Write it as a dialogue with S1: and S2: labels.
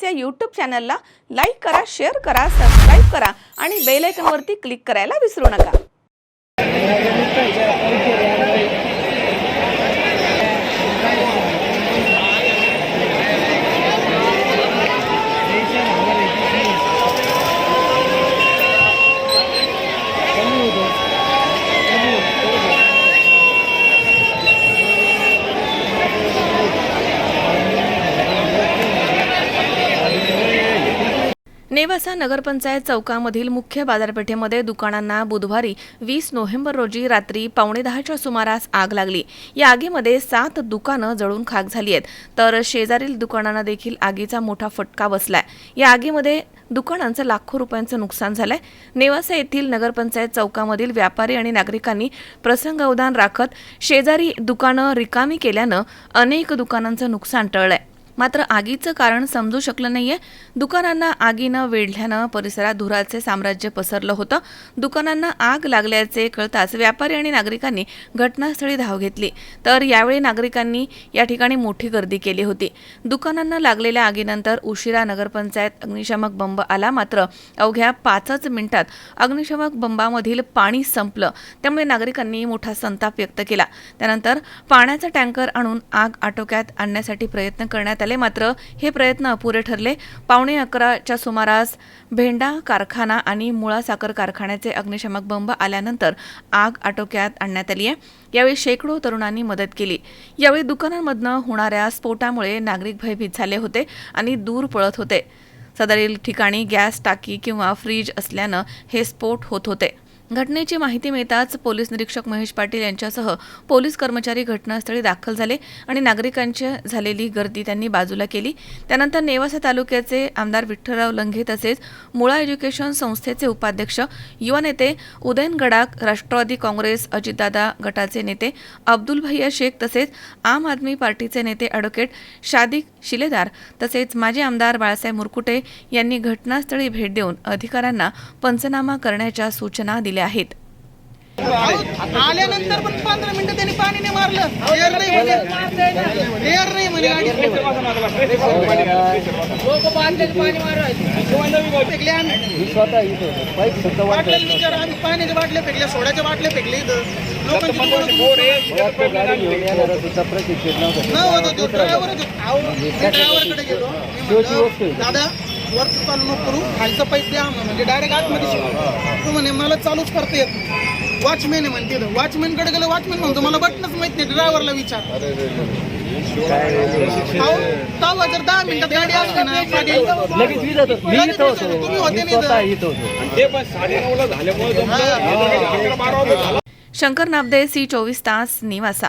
S1: या यूट्यूब चॅनलला लाईक करा शेअर करा सबस्क्राईब करा आणि बेल आयकॉनवरती क्लिक करायला विसरू नका. नेवासा नगरपंचायत चौकामधील मुख्य बाजारपेठेमध्ये दुकानांना बुधवारी वीस नोव्हेंबर रोजी रात्री पावणे दहाच्या सुमारास आग लागली. या आगीमध्ये सात दुकानं जळून खाक झाली आहेत. तर शेजारील दुकानांना देखील आगीचा मोठा फटका बसलाय. या आगीमध्ये दुकानांचं लाखो रुपयांचं नुकसान झालंय. नेवासा येथील नगरपंचायत चौकामधील व्यापारी आणि नागरिकांनी प्रसंग अवधान राखत शेजारी दुकानं रिकामी केल्यानं अनेक दुकानांचं नुकसान टळलंय. मात्र आगीचं कारण समजू शकलं नाहीये. दुकानांना आगीनं वेढल्यानं परिसरात धुराचे साम्राज्य पसरलं होतं. दुकानांना आग लागल्याचे कळताच व्यापारी आणि नागरिकांनी घटनास्थळी धाव घेतली. तर यावेळी नागरिकांनी या ठिकाणी मोठी गर्दी केली होती. दुकानांना लागलेल्या आगीनंतर उशिरा नगरपंचायत अग्निशामक बंब आला. मात्र अवघ्या पाचच मिनिटात अग्निशामक बंबामधील पाणी संपलं. त्यामुळे नागरिकांनी मोठा संताप व्यक्त केला. त्यानंतर पाण्याचा टँकर आणून आग आटोक्यात आणण्यासाठी प्रयत्न करण्यात आले. मात्र हे प्रयत्न अपुरे ठरले. पावणे अकराच्या सुमारास भेंडा कारखाना आणि मुळा साखर कारखान्याचे अग्निशमक बंब आल्यानंतर आग आटोक्यात आणण्यात आली आहे. यावेळी शेकडो तरुणांनी मदत केली. यावेळी दुकानांमधनं होणाऱ्या स्फोटामुळे नागरिक भयभीत झाले होते आणि दूर पळत होते. सदरील ठिकाणी गॅस टाकी किंवा फ्रीज असल्यानं हे स्फोट होत होते. घटनेची माहिती मिळताच पोलीस निरीक्षक महेश पाटील यांच्यासह पोलीस कर्मचारी घटनास्थळी दाखल झाले आणि नागरिकांची झालेली गर्दी त्यांनी बाजूला केली. त्यानंतर नेवासा तालुक्याचे आमदार विठ्ठलराव लंघे तसेच मुळा एज्युकेशन संस्थेचे उपाध्यक्ष युवा नेते उदयन गडाख राष्ट्रवादी काँग्रेस अजितदादा गटाचे नेते अब्दुल भैया शेख तसेच आम आदमी पार्टीचे नेते अॅडव्होकेट शादिक शिलेदार तसेच माजी आमदार बाळासाहेब मुरकुटे यांनी घटनास्थळी भेट देऊन अधिकाऱ्यांना पंचनामा करण्याच्या सूचना दिल्या. आहेत.
S2: आल्यानंतर पण पंधरा मिनिटं त्यांनी पाणीने मारलं. एअर नाही म्हणे. एअर नाही म्हणे. गाडीत. फेकले आम्ही पाण्याच्या बाटल्या फेकल्या सोड्याच्या बाटल्या फेकल्या इथं. लोकांची ड्रायव्हरकडे गेलो. दादा वरचं चालू नको करू खालचं पाईप द्या आम्हाला. म्हणजे डायरेक्ट आतमध्ये शिकलो तू म्हणे मला चालूच करता येत वॉचमॅन आहे म्हणते वॉचमॅनकडे गेलं वॉचमॅन म्हणतो मला बटनच माहीत नाही ड्रायव्हरला विचार. अहो, तेव्हा जर दहा मिनिटात गाडी असते ना पाटील,
S3: लगेच मी इथं
S2: तुम्ही
S3: होतो मी
S2: नाही
S3: स्वतः
S2: इथं.
S3: होतो.
S4: हे.
S1: शंकर नामदे सी चोवीस तास निवासा.